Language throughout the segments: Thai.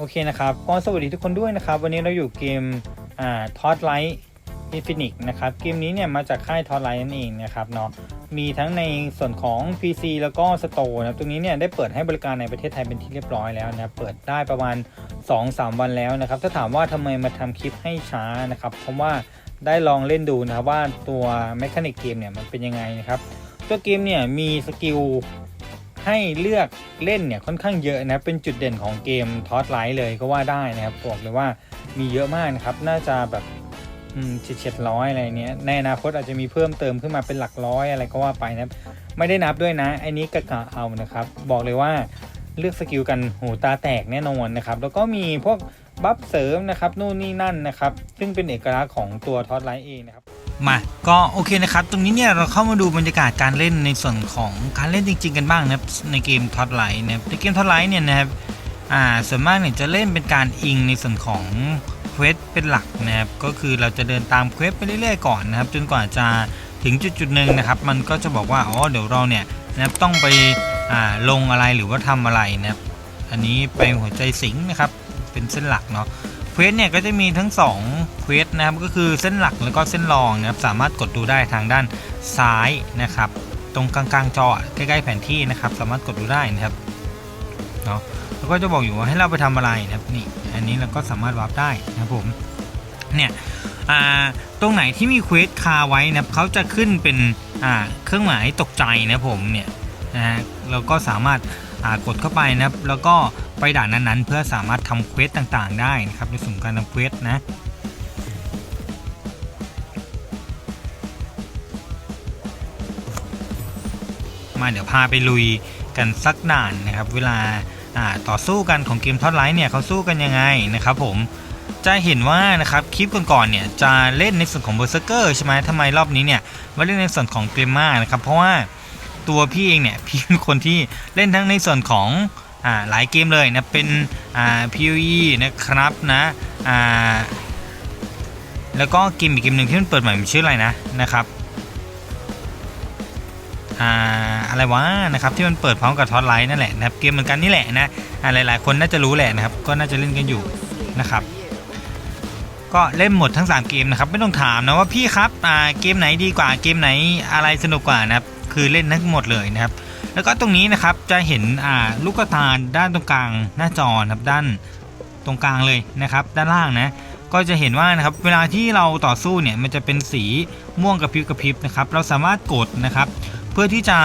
โอเคนะครับก็สวัสดีทุกคนด้วยนะครับ วันนี้เราอยู่เกมอ่าทอ d ไลท์อินฟินิกนะครับ เกมนี้เนี่ยมาจากค่ายทอ d ไลท์นั่นเองนะครับเนาะมีทั้งในส่วนของ PC แล้วก็ Store นะตรงนี้เนี่ยได้เปิดให้บริการในประเทศไทยเป็นที่เรียบร้อยแล้วนะเปิดได้ประมาณ 2-3 วันแล้วนะครับ ถ้าถามว่าทำไมมาทำคลิปให้ช้านะครับ เพราะว่าได้ลองเล่นดูนะครับว่าตัวแมคานิกเกมเนี่ยมันเป็นยังไงนะครับ ตัวเกมเนี่ยมีสกิล ให้เลือกเล่นเนี่ยค่อนข้างเยอะนะเป็นจุดเด่นของเกมทอ d ไลท์เลยก็ว่าได้นะครับบอกเลยว่ามีเยอะมากนะครับ น่าจะแบบอืมเฉียดร้อยอะไรเนี้ยในอนาคตอาจจะมีเพิ่มเติมขึ้นมาเป็นหลักร้อยอะไรก็ว่าไปนะครับไม่ได้นับด้วยนะไอ้นี้กะกะเอานะครับ บอกเลยว่าเลือกสกิลกันหูตาแตกแน่นอนนะครับ แล้วก็มีพวกบัฟเสริมนะครับนู่นนี่นั่นนะครับ ซึ่งเป็นเอกลักษณ์ของตัวทอ d ไลท์เองนะครับ มาก็โอเคนะครับ ตรงนี้เนี่ยเราเข้ามาดูบรรยากาศการเล่นในส่วนของการเล่นจริง ๆ กันบ้างนะครับในเกมท็อตไลท์นะครับในเกมท็อตไลท์เนี่ยนะครับอ่าส่วนมากเนี่ยจะเล่นเป็นการอิงในส่วนของเควสเป็นหลักนะครับก็คือเราจะเดินตามเควสไปเรื่อยๆก่อนนะครับจนกว่าจะถึงจุดจุดๆหนึ่งนะครับมันก็จะบอกว่าอ๋อเดี๋ยวเราเนี่ยนะครับต้องไปอ่าลงอะไรหรือว่าทำอะไรนะครับอันนี้ไปหัวใจสิงนะครับเป็นเส้นหลักเนาะ ควสเนี่ยก็จะมีทั้ง2เควสนะครับก็คือเส้นหลักแล้วก็เส้นรองนะครับสามารถกดดูได้ทางด้านซ้ายนะครับ ตรงกลางๆจอใกล้ๆแผนที่นะครับ สามารถกดดูได้นะครับเนาะแล้วก็จะบอกอยู่ว่าให้เราไปทำอะไรนะครับนี่อันนี้เราก็สามารถวาร์ปได้นะครับผมเนี่ยตรงไหนที่มีเควสคาไว้นะครับเขาจะขึ้นเป็นเครื่องหมายตกใจนะผมเนี่ยนะฮะเราก็สามารถ กดเข้าไปนะครับ แล้วก็ไปด่านนั้นๆ เพื่อสามารถทำเควสต่างๆ ได้นะครับในส่วนการทำเควสนะมาเดี๋ยวพาไปลุยกันสักด่านนะครับ เวลาต่อสู้กันของเกมทอดไลท์เนี่ยเขาสู้กันยังไงนะครับผมจะเห็นว่านะครับคลิปก่อนๆเนี่ยจะเล่นในส่วนของเบอร์เซอร์เกอร์ใช่ไหมทำไมรอบนี้เนี่ยมาเล่นในส่วนของเกมมานะครับเพราะว่า ตัวพี่เองเนี่ยพี่เป็นคนที่เล่นทั้งในส่วนของอ่าหลายเกมเลยนะเป็นอ่า PoE นะครับนะอ่าแล้วก็เกมอีกเกมหนึ่งที่มันเปิดใหม่มันชื่ออะไรนะนะครับอ่าอะไรวะนะครับที่มันเปิดพร้อมกับทอดไลท์นั่นแหละนะครับเกมเหมือนกันนี่แหละนะอ่าหลายคนน่าจะรู้แหละนะครับก็น่าจะเล่นกันอยู่นะครับ ก็เล่นหมดทั้ง 3 เกมนะครับไม่ต้องถามนะว่าพี่ครับเกมไหนดีกว่าเกมไหนอะไรสนุกกว่านะครับ คือเล่นทั้งหมดเลยนะครับ แล้วก็ตรงนี้นะครับจะเห็นอ่าลูกตาด้านตรงกลางหน้าจอนะครับด้านตรงกลางเลยนะครับ ด้านล่างนะก็จะเห็นว่านะครับเวลาที่เราต่อสู้เนี่ยมันจะเป็นสีม่วงกระพริบกระพริบนะครับ เราสามารถกดนะครับ เพื่อที่จะ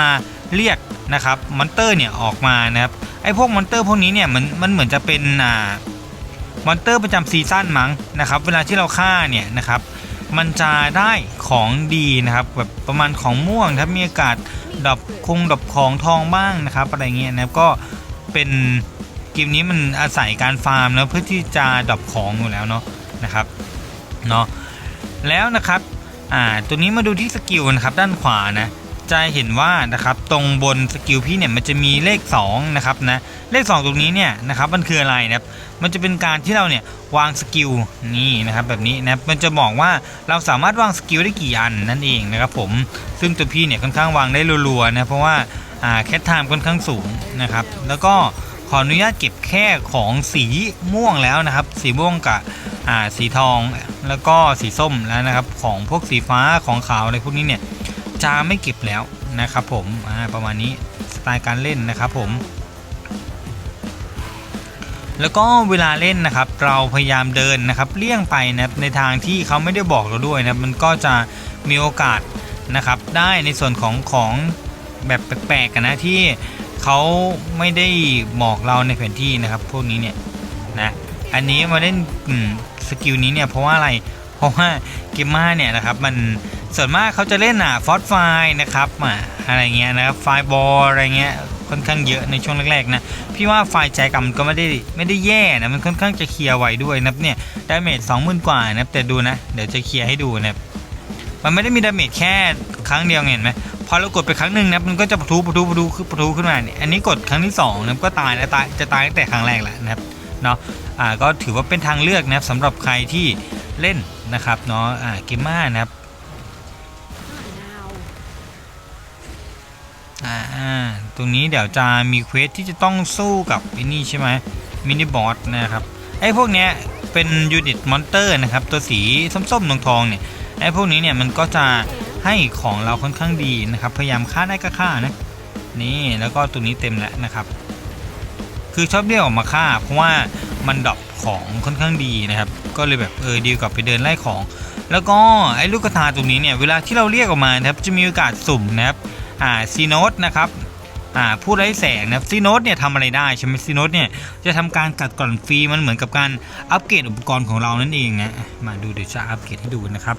เรียกนะครับมอนเตอร์เนี่ยออกมานะครับไอ้พวกมอนเตอร์พวกนี้เนี่ยมันมันเหมือนจะเป็นอ่ามอนเตอร์ประจำซีซั่นมั้งนะครับ เวลาที่เราฆ่าเนี่ยนะครับ มันจะได้ของดีนะครับแบบประมาณของม่วงครับมีอากาศดับคงดับของทองบ้างนะครับอะไรเงี้ยนะครับก็เป็นเกมนี้มันอาศัยการฟาร์มแล้วเพื่อที่จะดับของอยู่แล้วเนาะนะครับเนาะแล้วนะครับอ่าตัวนี้มาดูที่สกิลนะครับด้านขวานะ จะเห็นว่านะครับตรงบนสกิลพี่เนี่ยมันจะมีเลข2นะครับนะเลข 2 ตรงนี้เนี่ยนะครับมันคืออะไรนะครับมันจะเป็นการที่เราเนี่ยวางสกิลนี่นะครับแบบนี้นะมันจะบอกว่าเราสามารถวางสกิลได้กี่อันนั่นเองนะครับผมซึ่งตัวพี่เนี่ยค่อนข้างวางได้รัวๆนะเพราะว่าอ่าแคทไทม์ค่อนข้างสูงนะครับแล้วก็ขออนุญาตเก็บแค่ของสีม่วงแล้วนะครับ สีม่วงกับอ่าสีทองแล้วก็สีส้มแล้วนะครับของพวกสีฟ้าของขาวอะไรพวกนี้เนี่ย จะไม่เก็บแล้วนะครับผมประมาณนี้สไตล์การเล่นนะครับผม แล้วก็เวลาเล่นนะครับ เราพยายามเดินนะครับเลี่ยงไปนะในทางที่เขาไม่ได้บอกเราด้วยนะมันก็จะมีโอกาสนะครับ ได้ในส่วนของของแบบแปลกๆกันนะที่เขาไม่ได้บอกเราในแผนที่นะครับ พวกนี้เนี่ยนะอันนี้มาเล่นสกิลนี้เนี่ยเพราะว่าอะไรเพราะว่าเกมมาเนี่ยนะครับมัน ส่วนมากเขาจะเล่นอะฟอสไฟนะครับอะอะไรเงี้ยนะครับไฟบอลอะไรเงี้ยค่อนข้างเยอะในช่วงแรกๆนะพี่ว่าไฟใจกรรมก็ไม่ได้ไม่ได้แย่นะมันค่อนข้างจะเคลียร์ไวด้วยนะครับเนี่ยดาเมจสองหมื่นกว่านะแต่ดูนะเดี๋ยวจะเคลียร์ให้ดูนะครับมันไม่ได้มีดาเมจแค่ครั้งเดียวเห็นไหมพอเรากดไปครั้งหนึ่งนะมันก็จะปะทุปะทุปะทุขึ้นปะทุขึ้นมาเนี่ยอันนี้กดครั้งที่สองนะก็ตายแล้วตายจะตายตั้งแต่ครั้งแรกแหละนะครับเนาะอ่าก็ถือว่าเป็นทางเลือกนะครับสำหรับใครที่เล่นนะครับเนาะอ่าเกมม่านะครับ อ่าตรงนี้เดี๋ยวจะมีเควสที่จะต้องสู้กับไอ้นี่ใช่ไหมมินิบอสนะครับไอ้พวกเนี้ยเป็นยูนิตมอนเตอร์นะครับตัวสีส้มๆทองๆเนี่ยไอ้พวกนี้เนี่ยมันก็จะให้ของเราค่อนข้างดีนะครับ พยายามฆ่าได้ก็ฆ่านะนี่แล้วก็ตัวนี้เต็มแล้วนะครับ คือชอบเรียกออกมาฆ่า เพราะว่ามันดรอปของค่อนข้างดีนะครับ ก็เลยแบบเออดีกว่าไปเดินไล่ของ แล้วก็ไอ้ลูกกระตาตรงนี้เนี่ยเวลาที่เราเรียกออกมานะครับจะมีโอกาสสุ่มนะครับ อ่าซีโนตนะครับอ่าผู้ไร้แสงนะครับซีโนตเนี่ยทำอะไรได้ใช่ไหมซีโนตเนี่ยจะทำการกัดกร่อนฟรีมันเหมือนกับการอัปเกรดอุปกรณ์ของเรานั่นเองนะมาดูเดี๋ยวจะอัปเกรดให้ดูนะครับ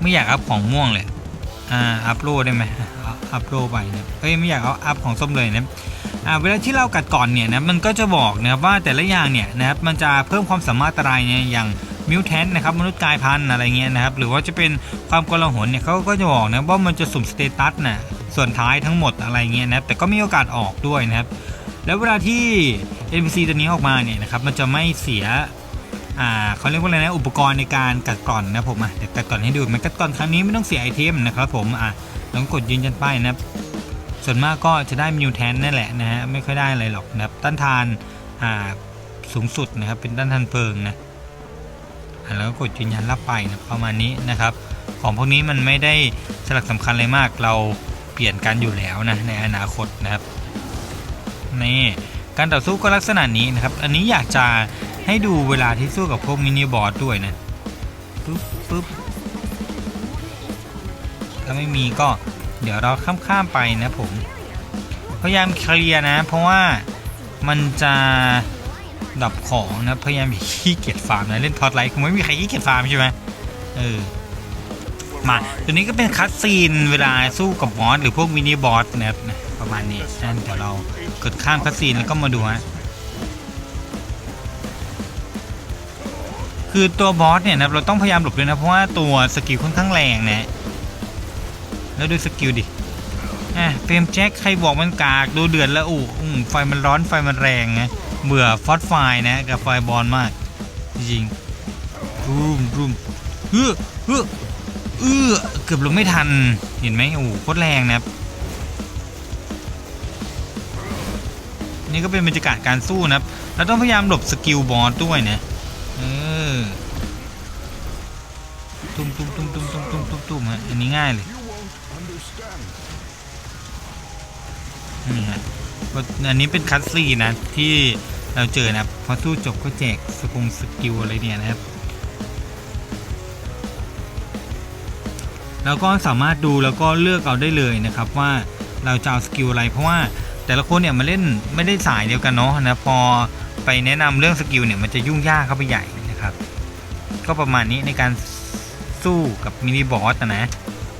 ไม่อยากอัพของม่วงเลยอ่าอัพโลดได้ไหมอัพโลดไปนะเอ้ยไม่อยากเอาอัพของส้มเลยนะอ่าเวลาที่เรากัดก่อนเนี่ยนะมันก็จะบอกนะครับว่าแต่ละอย่างเนี่ยนะครับมันจะเพิ่มความสามารถอะไรเนี่ยอย่าง มิวแทนนะครับมนุษย์กายพันธุ์อะไรเงี้ยนะครับหรือว่าจะเป็นความกลาหลเนี่ยเขาก็จะบอกนะว่ามันจะสุ่มสเตตัสนะส่วนท้ายทั้งหมดอะไรเงี้ยนะครับแต่ก็มีโอกาสออกด้วยนะครับ แล้วเวลาที่ NPC ตัวนี้ออกมาเนี่ยนะครับมันจะไม่เสียอ่าเขาเรียกว่าอะไรนะอุปกรณ์ในการกัดกร่อนนะผมอะเดี๋ยวกัดกร่อนให้ดูมันกัดกร่อนครั้งนี้ไม่ต้องเสียไอเทมนะครับผมอะลองกดยืนยันป้ายนะครับส่วนมากก็จะได้มิวแทนนั่นแหละนะฮะไม่ค่อยได้อะไรหรอกนะครับต้านทานอ่าสูงสุดนะครับเป็นต้านทานเพลิงนะ แล้วก็กดยืนยันรับไปนะประมาณนี้นะครับ ของพวกนี้มันไม่ได้สลักสำคัญอะไรมาก เราเปลี่ยนกันอยู่แล้วนะในอนาคตนะครับนี่การต่อสู้ก็ลักษณะนี้นะครับ อันนี้อยากจะให้ดูเวลาที่สู้กับพวกมินิบอสด้วยนะปึ๊บปึ๊บถ้าไม่มีก็เดี๋ยวเราข้ามๆไปนะผมพยายามเคลียร์นะ เพราะว่ามันจะ ดับของนะพยายามอย่ขี้เกียจฟาร์มนะเล่นทอดไลท์คงไม่มีใครขี้เกียจฟาร์มใช่ไหมเออมาตัวนี้ก็เป็นคัตซีนเวลาสู้กับบอสหรือพวกมินิบอสนะครับประมาณนี้นั่นเดี๋ยวเรากดข้ามคัตซีนแล้วก็มาดูฮะคือตัวบอสเนี่ยนะเราต้องพยายามหลบด้วยนะเพราะว่าตัวสกิลค่อนข้างแรงนะแล้วดูสกิลดิอะเฟรมแจ็คใครบอกมันกากดูเดือดล้วอู้อืมไฟมันร้อนไฟมันแรงไง เบื่อฟอสไฟนะกับไฟบอลมาก จริงๆรูมรูมเฮ้อเฮ้อเออเกือบลงไม่ทันเห็นไหมโอ้โหโคตรแรงนะครับ นี่ก็เป็นบรรยากาศการสู้นะครับเราต้องพยายามหลบสกิลบอสด้วยนะเออตุ้มตุ้มตุ้มตุ้มตุ้มตุ้มตุ้มตุ้มฮะอันนี้ง่ายเลยนี่ฮะอันนี้เป็นคัตซีนะที่ เราเจอนะพอสู้จบก็แจกสกงสกิลอะไรเนี่ยนะครับเราก็สามารถดูแล้วก็เลือกเอาได้เลยนะครับว่าเราจะเอาสกิลอะไรเพราะว่าแต่ละคนเนี่ยมาเล่นไม่ได้สายเดียวกันเนาะนะพอไปแนะนำเรื่องสกิลเนี่ยมันจะยุ่งยากเข้าไปใหญ่นะครับ ก็ประมาณนี้ในการสู้กับมินิบอสนะ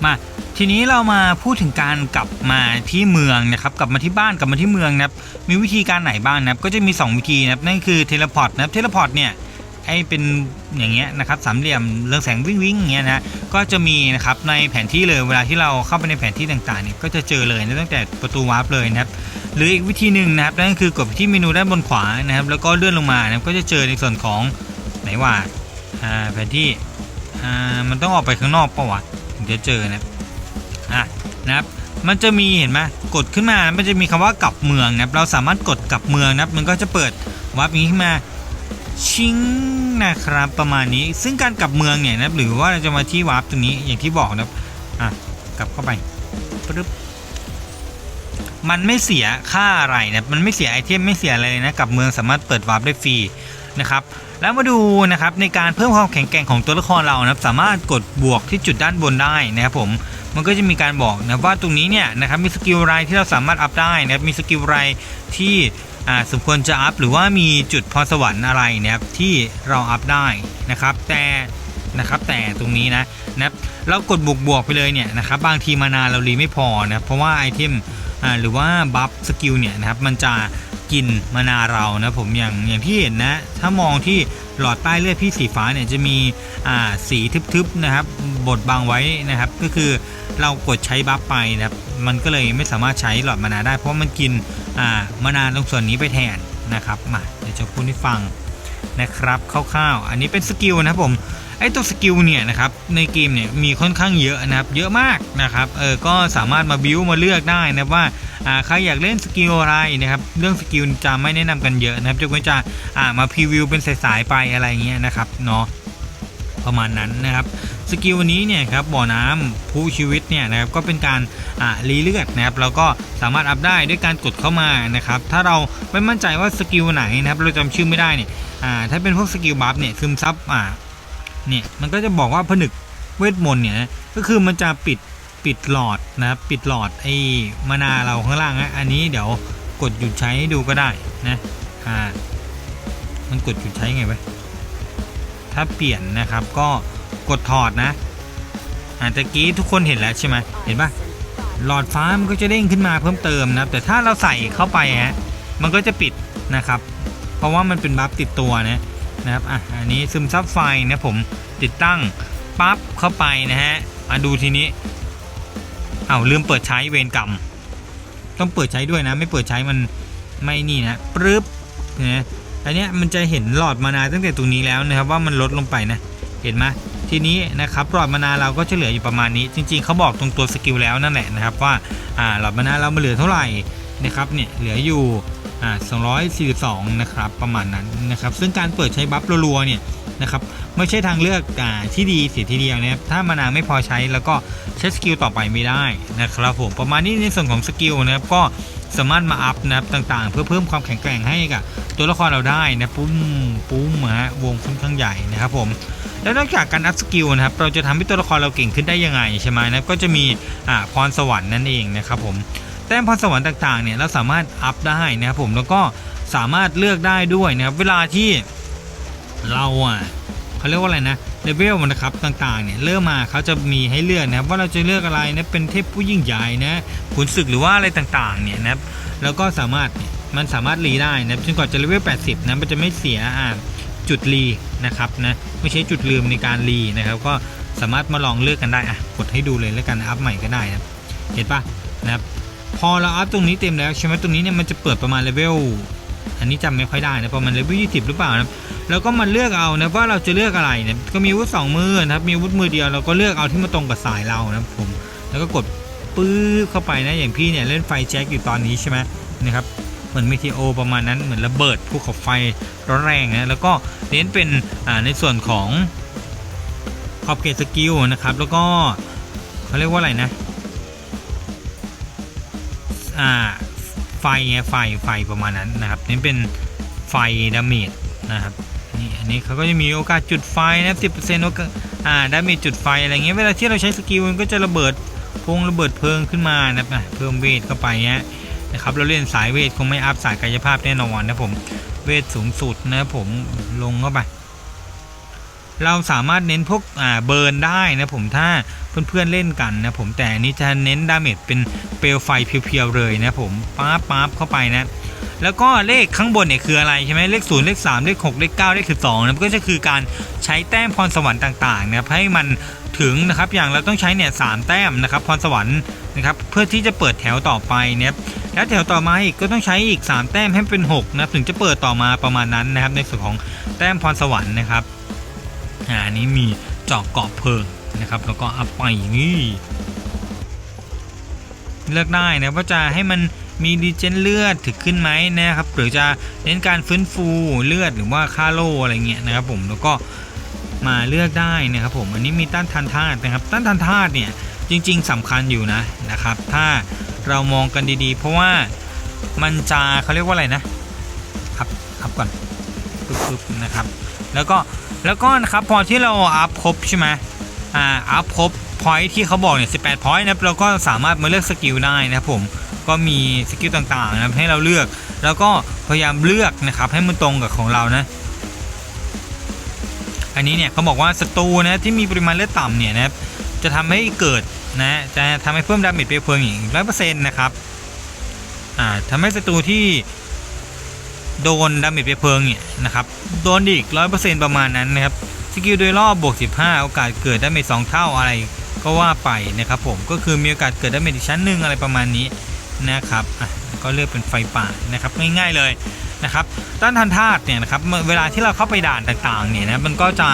มา ทีนี้เรามาพูดถึงการกลับมาที่เมืองนะครับกลับมาที่บ้านกลับมาที่เมืองนะครับมีวิธีการไหนบ้างนะครับก็จะมี 2 วิธีนะครับนั่นคือเทเลพอร์ตนะครับเทเลพอร์ตเนี่ยไอเป็นอย่างเงี้ยนะครับสามเหลี่ยมเรืองแสงวิ่งวิ่งอย่างเงี้ยนะก็จะมีนะครับในแผนที่เลยเวลาที่เราเข้าไปในแผนที่ต่างๆเนี่ยก็จะเจอเลยนะตั้งแต่ประตูวาร์ปเลยนะครับหรืออีกวิธีหนึ่งนะครับนั่นคือกดไปที่เมนูด้านบนขวานะครับแล้วก็เลื่อนลงมานะครับก็จะเจอในส่วนของไหนว่าแผนที่มันต้องออกไปข้างนอกปะวะถึงจะเจอนะครับ อะนะครับมันจะมีเห็นไหมกดขึ้นมามันจะมีคำว่ากลับเมืองนะครับเราสามารถกดกลับเมืองนะครับมันก็จะเปิดวาร์ปนี้ขึ้นมาชิงนะครับประมาณนี้ซึ่งการกลับเมืองเนี่ยนะรหรือว่าเราจะมาที่วาร์ปตรงนี้อย่างที่บอกนะครับอะกลับเข้าไปปึ๊บมันไม่เสียค่าอะไรนะมันไม่เสียไอเทมไม่เสียอะไรเลยนะกลับเมืองสามารถเปิดวาร์ปได้ฟรีนะครับ แล้วมาดูนะครับในการเพิ่มความแข็งแกร่งของตัวละครเรานะครับสามารถกดบวกที่จุดด้านบนได้นะครับผมมันก็จะมีการบอกนะว่าตรงนี้เนี่ยนะครับมีสกิลอะไรที่เราสามารถอัพได้นะครับมีสกิลอะไรที่สมควรจะอัพหรือว่ามีจุดพรสวรรค์อะไรนะครับที่เราอัพได้นะครับ แต่นะครับแต่ตรงนี้นะนะครับเรากดบวกบวกไปเลยเนี่ยนะครับบางทีมานาเรารีไม่พอนะเพราะว่าไอเทมหรือว่าบัฟสกิลเนี่ยนะครับมันจะ กินมานาเรานะผมอย่างอย่างที่เห็นนะ ถ้ามองที่หลอดใต้เลือดพี่สีฟ้าเนี่ยจะมีอ่าสีทึบๆนะครับบดบังไว้นะครับ ก็คือเรากดใช้บัฟไปนะครับมันก็เลยไม่สามารถใช้หลอดมานาได้ เพราะมันกินอ่ามานาตรงส่วนนี้ไปแทนนะครับมาเดี๋ยวจะพูดให้ฟังนะครับคร่าวๆ อันนี้เป็นสกิลนะครับผมไอ้ตัวสกิลเนี่ยนะครับในเกมเนี่ยมีค่อนข้างเยอะนะครับเยอะมากนะครับเออก็สามารถมาบิวมาเลือกได้นะว่า ใครอยากเล่นสกิลอะไรนะครับเรื่องสกิลจะไม่แนะนำกันเยอะนะครับจะก็จะามาพรีวิวเป็นสายๆไปอะไรเงี้ยนะครับเนาะประมาณนั้นนะครับสกิลวันนี้เนี่ยครับบ่อน้ำผู้ชีวิตเนี่ยนะครับก็เป็นการอ่ารีเลือดนะครับแล้วก็สามารถอัพได้ด้วยการกดเข้ามานะครับถ้าเราไม่มั่นใจว่าสกิลไหนนะครับเราจำชื่อไม่ได้เนี่ยอ่าถ้าเป็นพวกสกิลบัฟเนี่ยซึมซับอ่าเนี่ยมันก็จะบอกว่าผนึกเวทมนต์เนี่ยก็คือมันจะปิด ปิดหลอดนะครับปิดหลอดไอ้มานาเราข้างล่างนะอันนี้เดี๋ยวกดหยุดใช้ให้ดูก็ได้นะอ่ามันกดหยุดใช้ไงไปถ้าเปลี่ยนนะครับก็กดถอดนะอ่าตะกี้ทุกคนเห็นแล้วใช่ไหมเห็นปะหลอดฟ้ามันก็จะเด้งขึ้นมาเพิ่มเติมนะครับแต่ถ้าเราใส่เข้าไปฮะมันก็จะปิดนะครับ เพราะว่ามันเป็นบัฟติดตัวนะนะครับอะอันนี้ซึมซับไฟนะผมติดตั้งปั๊บเข้าไปนะฮะมาดูทีนี้ เอาลืมเปิดใช้เวรกรรม ต้องเปิดใช้ด้วยนะ ไม่เปิดใช้มันไม่นี่นะปรึ๊บนะอันเนี้ยมันจะเห็นหลอดมานาตั้งแต่ตรงนี้แล้วนะครับว่ามันลดลงไปนะเห็นไหมทีนี้นะครับหลอดมานาเราก็จะเหลืออยู่ประมาณนี้ จริง ๆเขาบอกตรงตัวสกิลแล้วนั่นแหละนะครับว่าอ่าหลอดมานาเรามาเหลือเท่าไหร่นะครับเนี่ยเหลืออยู่ อ่า242 นะครับประมาณนั้นนะครับ ซึ่งการเปิดใช้บัฟรัวๆเนี่ยนะครับไม่ใช่ทางเลือกอ่าที่ดีเสียทีเดียวนะครับถ้ามานาไม่พอใช้แล้วก็ใช้สกิลต่อไปไม่ได้นะครับผมประมาณนี้ในส่วนของสกิลนะครับก็สามารถมาอัพนะครับต่างๆ เพื่อเพิ่มความแข็งแกร่งให้กับตัวละครเราได้นะปุ้มปุ้มฮะวงค่อนข้างใหญ่นะครับผมแล้วนอกจากการอัพสกิลนะครับเราจะทำให้ตัวละครเราเก่งขึ้นได้ยังไงใช่ไหมนะก็จะมีอ่าพรสวรรค์นั่นเองนะครับผม แต้มพรสวรรค์ต่างๆเนี่ยเราสามารถอัพได้นะครับผมแล้วก็สามารถเลือกได้ด้วยนะครับเวลาที่เราอะเขาเรียกว่าอะไรนะเลเวลมันนะครับต่างๆเนี่ยเริ่มมาเขาจะมีให้เลือกนะครับว่าเราจะเลือกอะไรนะเป็นเทพผู้ยิ่งใหญ่นะขุนศึกหรือว่าอะไรต่างๆเนี่ยนะครับแล้วก็สามารถมันสามารถรีได้นะจนกว่าจะเลเวล 80 นะมันจะไม่เสียอ่าจุดรีนะครับนะไม่ใช่จุดลืมในการรีนะครับก็สามารถมาลองเลือกกันได้อะกดให้ดูเลยแล้วกันอัพใหม่ก็ได้นะเห็นปะนะครับ พอเราอัพตรงนี้เต็มแล้วใช่ไหมตรงนี้เนี่ยมันจะเปิดประมาณเลเวลอันนี้จำไม่ค่อยได้นะประมาณเลเวล20หรือเปล่านะแล้วก็มาเลือกเอานะว่าเราจะเลือกอะไรเนี่ยก็มีวุธสองมือนะครับมีวุธมือเดียวเราก็เลือกเอาที่มาตรงกับสายเรานะครับผมแล้วก็กดปื้อเข้าไปนะอย่างพี่เนี่ยเล่นไฟแจ็คอยู่ตอนนี้ใช่ไหมนะครับเหมือนเมทีโอประมาณนั้นเหมือนระเบิดภูเขาไฟร้อนแรงนะแล้วก็เน้นเป็นอ่าในส่วนของขอบเขตสกิลนะครับแล้วก็เขาเรียกว่าอะไรนะ อ่าไฟไงไฟไฟประมาณนั้นนะครับน้นเป็นไฟดาเมจนะครับนี่อันนี้เขาก็จะมีโอกาสจุดไฟนะสิบเปอร์เซ็นต์โอกาสอ่าได้มีจุดไฟอะไรเงี้ยเวลาที่เราใช้สกิลมันก็จะระเบิดพงระเบิดเพลิงขึ้นมานะครับเพิ่มเวทเข้าไปเนี้ยนะครับเราเล่นสายเวทคงไม่อัพสายกายภาพแน่นอนนะผมเวทสูงสุดนะผมลงเข้าไป เราสามารถเน้นพวกอ่าเบิร์นได้นะผมถ้าเพื่อนๆเล่นกันนะผมแต่อันนี้จะเน้นดาเมจเป็นเปลวไฟเพียวๆเลยนะผมป๊าบป๊าบเข้าไปนะแล้วก็เลขข้างบนเนี่ยคืออะไรใช่ไหมเลข0เลข3เลข6เลข9เลข12นะมันก็จะคือการใช้แต้มพรสวรรค์ต่างๆนะครับให้มันถึงนะครับอย่างเราต้องใช้เนี่ยสแต้มนะครับพรสวรรค์นะครับเพื่อที่จะเปิดแถวต่อไปเนี่ยแล้วแถวต่อมาอีกก็ต้องใช้อีก 3 แต้มให้เป็น6นะถึงจะเปิดต่อมาประมาณนั้นนะครับในส่วนของแต้มพรสวรรค์นะครับ อันนี้มีเจาะเกาะเพลิงนะครับ แล้วก็อัพไปนี่ เลือกได้นะว่าจะให้มันมีดีเจนเลือดถึกขึ้นไหมนะครับ หรือจะเน้นการฟื้นฟูเลือดหรือว่าค่าโลอะไรเงี้ยนะครับผมแล้วก็มาเลือกได้นะครับผมอันนี้มีต้านทานธาตุนะครับ ต้านทานธาตุเนี่ยจริง ๆสำคัญอยู่นะนะครับ ถ้าเรามองกันดีๆ เพราะว่ามันจะเขาเรียกว่าอะไรนะครับอัพก่อนปึ๊บๆนะครับ แล้วก็ แล้วก็นะครับพอที่เราอัพครบใช่ไหมอ่าอัพครบพอยที่เขาบอกเนี่ย18พอยนะครับเราก็สามารถมาเลือกสกิลได้นะครับผมก็มีสกิลต่างๆนะครับให้เราเลือก แล้วก็พยายามเลือกนะครับให้มันตรงกับของเรานะ อันนี้เนี่ยเขาบอกว่าศัตรูนะที่มีปริมาณเลือดต่ำเนี่ยนะครับจะทำให้เกิดนะจะทำให้เพิ่มดาเมจเปลวเพลิงอีกร้อยเปอร์เซ็นต์นะครับอ่าทำให้ศัตรูที่ โดนดาเมจเปเพลิงเนี่ยนะครับโดนอีกร้อยเปอร์เซ็นต์ประมาณนั้นนะครับสกิลโดยรอบบวก15โอกาสเกิดดาเมจสองเท่าอะไรก็ว่าไปนะครับผมก็คือมีโอกาสเกิดดาเมจอีกชั้นหนึ่งอะไรประมาณนี้นะครับอะก็เลือกเป็นไฟป่านะครับง่ายๆเลยนะครับต้านทานธาตุเนี่ยนะครับเวลาที่เราเข้าไปด่านต่างๆเนี่ยนะมันก็จะ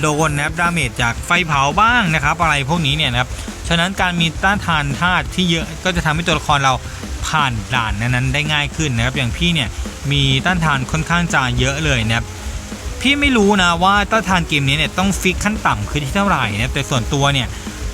โดนนะครับดาเมจจากไฟเผาบ้างนะครับ อะไรพวกนี้เนี่ยนะครับฉะนั้นการมีต้านทานธาตุที่เยอะก็จะทำให้ตัวละครเราผ่านด่านนั้นๆได้ง่ายขึ้นนะครับอย่างพี่เนี่ย มีต้านทานค่อนข้างจะเยอะเลยนะครับพี่ไม่รู้นะว่าต้านทานเกมนี้เนี่ยต้องฟิกขั้นต่ำคือที่เท่าไหร่นะครับแต่ส่วนตัวเนี่ย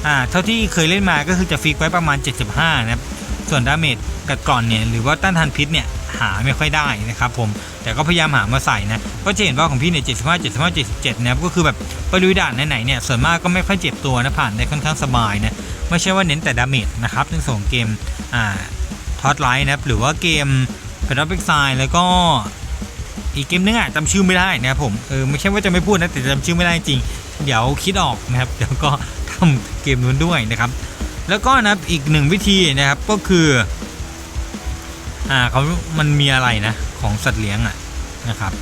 อ่าเท่าที่เคยเล่นมาก็คือจะฟิกไว้ประมาณ 75 นะครับส่วนดาเมจกัดกร่อนเนี่ยหรือว่าต้านทานพิษเนี่ยหาไม่ค่อยได้นะครับผมแต่ก็พยายามหามาใส่นะก็จะเห็นว่าของพี่เนี่ย75 75 77นะครับก็คือแบบไปลุยด่านไหนๆเนี่ยส่วนมากก็ไม่ค่อยเจ็บตัวนะผ่านได้ค่อนข้างสบายนะไม่ใช่ว่าเน้นแต่ดาเมจนะครับในส่วนของเกมอ่าทอตไลท์นะครับหรือว่าเกม เพดอพิกไซแล้วก็อีกเกมนึงอะจำชื่อไม่ได้นะครับผมเออไม่ใช่ว่าจะไม่พูดนะแต่จำชื่อไม่ได้จริง เดี๋ยวคิดออกนะครับเดี๋ยวก็ทำเกมนู้นด้วยนะครับ แล้วก็นะครับอีกหนึ่งวิธีนะครับก็คืออ่าเขามันมีอะไรนะของสัตว์เลี้ยงอะนะครับ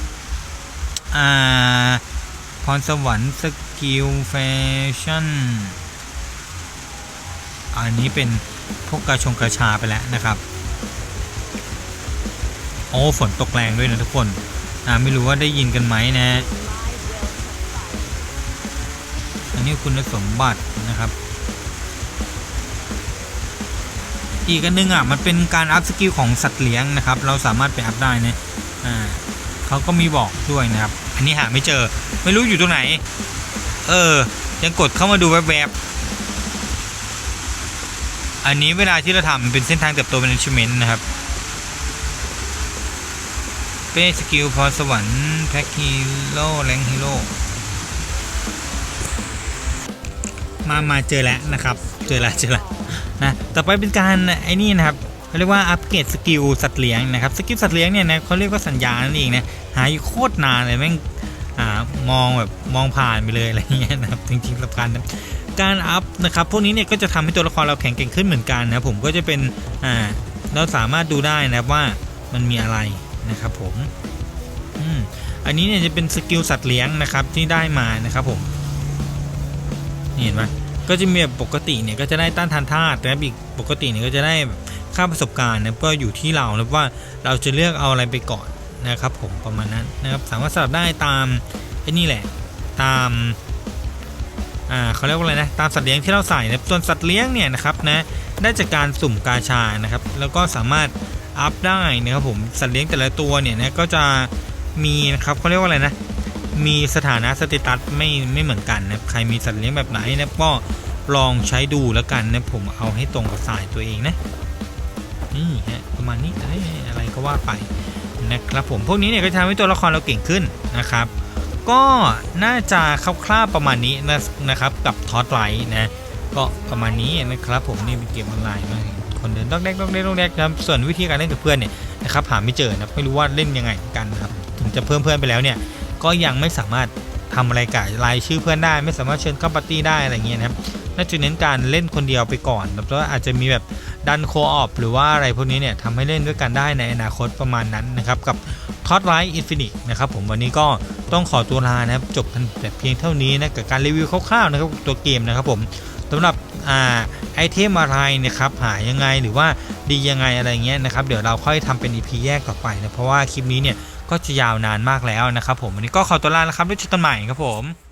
อ่าพรสวรรค์สกิลแฟชั่นอันนี้เป็นพวกกระชงกระชาไปแล้วนะครับ โอ้ฝนตกแรงด้วยนะทุกคนอ่าไม่รู้ว่าได้ยินกันไหมนะ อันนี้คุณสมบัตินะครับ อีกอันนึงอะมันเป็นการอัพสกิลของสัตว์เลี้ยงนะครับ เราสามารถไปอัพได้นะอ่าเขาก็มีบอกด้วยนะครับ อันนี้หาไม่เจอ ไม่รู้อยู่ตรงไหน เออ ยังกดเข้ามาดูแวบๆอันนี้เวลาที่เราทำเป็นเส้นทางเติบโตเป็น achievement นะครับ เป็นสกิลพรสวรรค์แพ็คฮีโร่แรงฮีโร่มามาเจอแล้วนะครับ เจอแล้วเจอแล้วนะต่อไปเป็นการไอ้นี่นะครับเขาเรียกว่าอัปเกรดสกิลสัตว์เลี้ยงนะครับสกิลสัตว์เลี้ยงเนี่ยนะเขาเรียกว่าสัญญานั่นเองนะหาอยู่โคตรนานเลยแม่งมองแบบมองผ่านไปเลยอะไรเงี้ยนะครับจริงๆสำคัญนะการอัพนะครับพวกนี้เนี่ยก็จะทำให้ตัวละครเราแข็งเก่งขึ้นเหมือนกันนะผมก็จะเป็นอ่าเราสามารถดูได้นะครับว่ามันมีอะไร นะครับผมอืมอันนี้เนี่ยจะเป็นสกิลสัตว์เลี้ยงนะครับที่ได้มานะครับผมนี่เห็นไหมก็จะมีแบบปกติเนี่ยก็จะได้ต้านทานธาตุนะครับอีกปกติเนี่ยก็จะได้ค่าประสบการณ์นะก็อยู่ที่เรานะว่าเราจะเลือกเอาอะไรไปก่อนนะครับผมประมาณนั้นนะครับสามารถสลับได้ตามไอ้นี่แหละตามอ่าเขาเรียกว่าอะไรนะตามสัตว์เลี้ยงที่เราใส่นะส่วนสัตว์เลี้ยงเนี่ยนะครับนะได้จากการสุ่มกาชานะครับ แล้วก็สามารถ อัพได้นะครับผมสัตว์เลี้ยงแต่ละตัวเนี่ยนะก็จะมีนะครับเขาเรียกว่าอะไรนะ มีสถานะสเตตัสไม่ไม่เหมือนกันนะใครมีสัตว์เลี้ยงแบบไหนนะก็ลองใช้ดูแล้วกันนะผมเอาให้ตรงกับสายตัวเองนะนี่ฮะประมาณนี้อะไรก็ว่าไปนะครับผมพวกนี้เนี่ยก็ทำให้ตัวละครเราเก่งขึ้นนะครับ ก็น่าจะคร่าวๆประมาณนี้นะนะครับกับทอสไลท์นะก็ประมาณนี้นะครับผมนี่เป็นเกมออนไลน์มา คนเดินดอกแดกดอกแดกดอกแดกนะครับส่วนวิธีการเล่นกับเพื่อนเนี่ยนะครับหาไม่เจอนะไม่รู้ว่าเล่นยังไงกันนะครับถึงจะเพิ่มเพื่อนไปแล้วเนี่ยก็ยังไม่สามารถทำอะไรกับรายชื่อเพื่อนได้ไม่สามารถเชิญเข้าปาร์ตี้ได้อะไรเงี้ยนะครับน่าจะเน้นการเล่นคนเดียวไปก่อนแล้วก็อาจจะมีแบบดันโคออฟหรือว่าอะไรพวกนี้เนี่ยทำให้เล่นด้วยกันได้ในอนาคตประมาณนั้นนะครับกับทอ t ไลท์อินฟินิตนะครับผมวันนี้ก็ต้องขอตัวลานะครับจบกันแต่เพียงเท่านี้นะกับการรีวิวคร่าวๆนะครับตัวเกมนะครับผมสำหรับ อ่าไอเทมอะไรนะครับหายังไงหรือว่าดียังไงอะไรเงี้ยนะครับเดี๋ยวเราค่อยทำเป็น EP แยกต่อไปนะเพราะว่าคลิปนี้เนี่ยก็จะยาวนานมากแล้วนะครับผมวันนี้ก็ขอตัวลาแล้วครับด้วยชุดต้นใหม่ครับผม